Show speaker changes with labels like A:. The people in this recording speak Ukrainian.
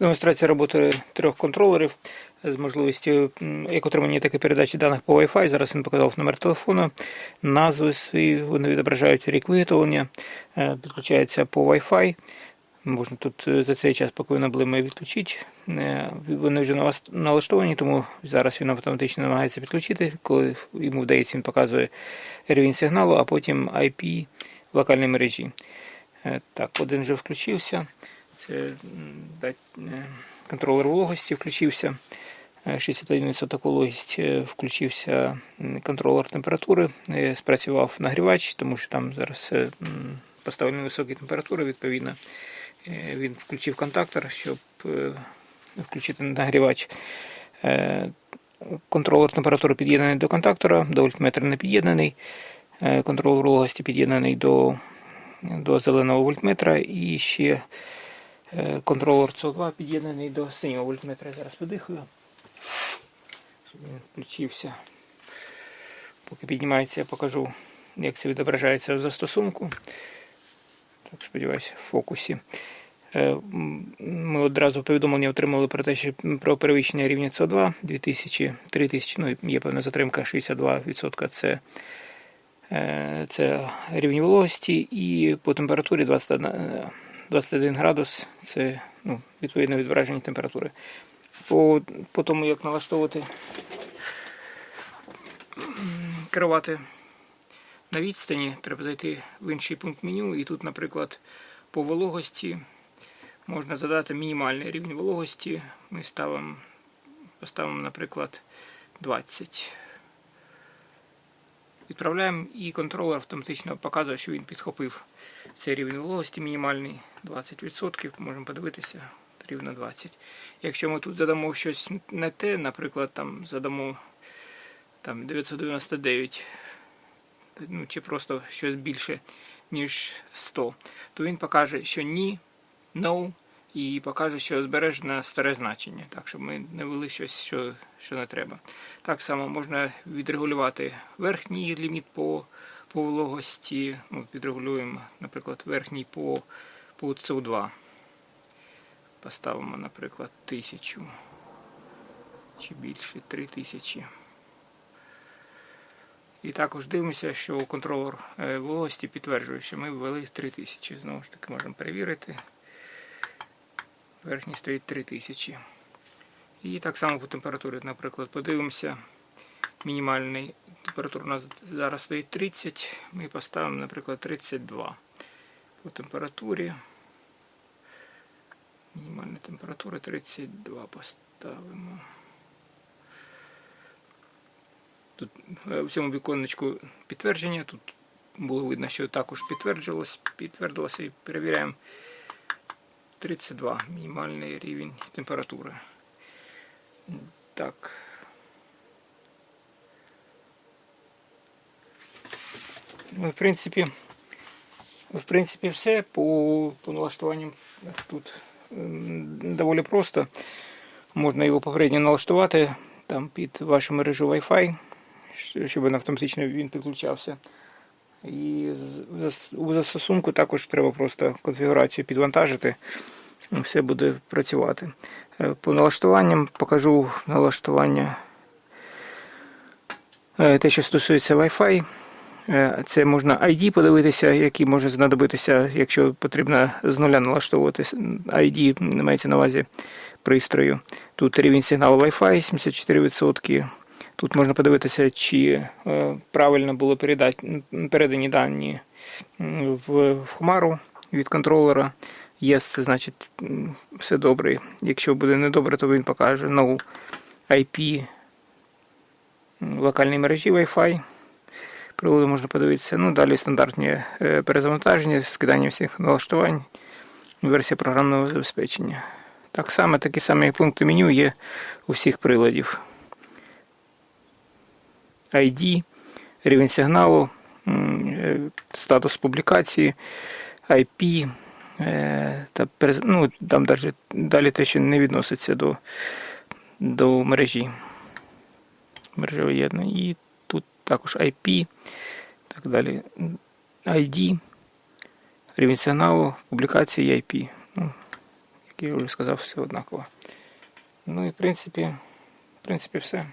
A: Демонстрація роботи трьох контролерів з можливістю як отримання, так передачі даних по Wi-Fi. Зараз він показав номер телефону, назви свої, вони відображають рік виготовлення, е, підключається по Wi-Fi. Можна тут е, за цей час, поки він облимає, відключити. Е, Вони вже налаштовані, тому зараз він автоматично намагається підключити. Коли йому вдається, він показує рівень сигналу, а потім IP в локальній мережі. Так, один вже включився. Е, контролер вологості включився. Е, 61% вологість е, включився контролер температури, е, спрацював нагрівач, тому що там зараз е, поставлені високі температури, відповідно. Е, Він включив контактор, щоб е, включити нагрівач. Е, Контролер температури під'єднаний до контактора, до вольтметра не під'єднаний. Е, Контролер вологості під'єднаний до, до зеленого вольтметра і ще е, контролер СО2 під'єднаний до синього вольтметра. Я Зараз видихаю, щоб він включився. Поки піднімається, я покажу, як це відображається в застосунку. Так, сподіваюся, в фокусі. Е, Ми одразу повідомлення отримали про те, що про перевищення рівня СО2 2000, 3000, ну є певна затримка 62%. Це, е, це рівень вологості, і по температурі 21, е, 21 градус це ну, відповідно відображення температури. По, по тому, як налаштовувати керувати на відстані, треба зайти в інший пункт меню, і тут, наприклад, по вологості можна задати мінімальний рівень вологості. Ми ставимо, поставимо, наприклад, 20. Відправляємо і контролер автоматично показує, що він підхопив цей рівень вологості мінімальний 20%. Можемо подивитися рівно 20. Якщо ми тут задамо щось не те, наприклад, там задамо там 999, ну, чи просто щось більше, ніж 100, то він покаже, що ні, no, і покаже, що збережено старе значення, так, щоб ми не ввели щось, що, що не треба. Так само можна відрегулювати верхній ліміт по, по вологості. Ну, підрегулюємо, наприклад, верхній по, по СО2. Поставимо, наприклад, 1000 чи більше 3000. І також дивимося, що контролер е, вологості підтверджує, що ми ввели 3000. Знову ж таки, можемо перевірити. Верхній стоїть 3000. І так само по температурі, наприклад, подивимося. Мінімальний температура у нас зараз стоїть 30. Ми поставимо, наприклад, 32. По температурі. Мінімальна температура 32 поставимо. Тут е, в цьому віконечку підтвердження. Тут було видно, що також підтвердилось, підтвердилося і перевіряємо 32 мінімальний рівень температури. Так. Ну, в принципі, в принципі, все по, по налаштуванням тут доволі просто. Можна його попередньо налаштувати там під вашу мережу Wi-Fi, щоб він автоматично він підключався. І у застосунку також треба просто конфігурацію підвантажити. Все буде працювати. Е, По налаштуванням покажу налаштування е, те, що стосується Wi-Fi. Е, Це можна ID подивитися, який може знадобитися, якщо потрібно з нуля налаштовувати ID, мається на увазі пристрою. Тут рівень сигналу Wi-Fi 74%. Тут можна подивитися, чи е, правильно передати, передані дані в, Хмару від контролера. Є, це значить все добре. Якщо буде недобре, то він покаже no IP м, локальній мережі Wi-Fi. Прилади можна подивитися. Ну, далі стандартні е, перезавантаження, скидання всіх налаштувань, версія програмного забезпечення. Так само, такі самі пункти меню є у всіх приладів. ID, рівень сигналу, е, статус публікації, IP, е, та, ну, там далі, далі те, що не відноситься до, до мережі. Мережевої єднання. І тут також IP, так далі. ID, рівень сигналу, публікації і IP. Ну, як я вже сказав, все однаково. Ну і в принципі, в принципі, все.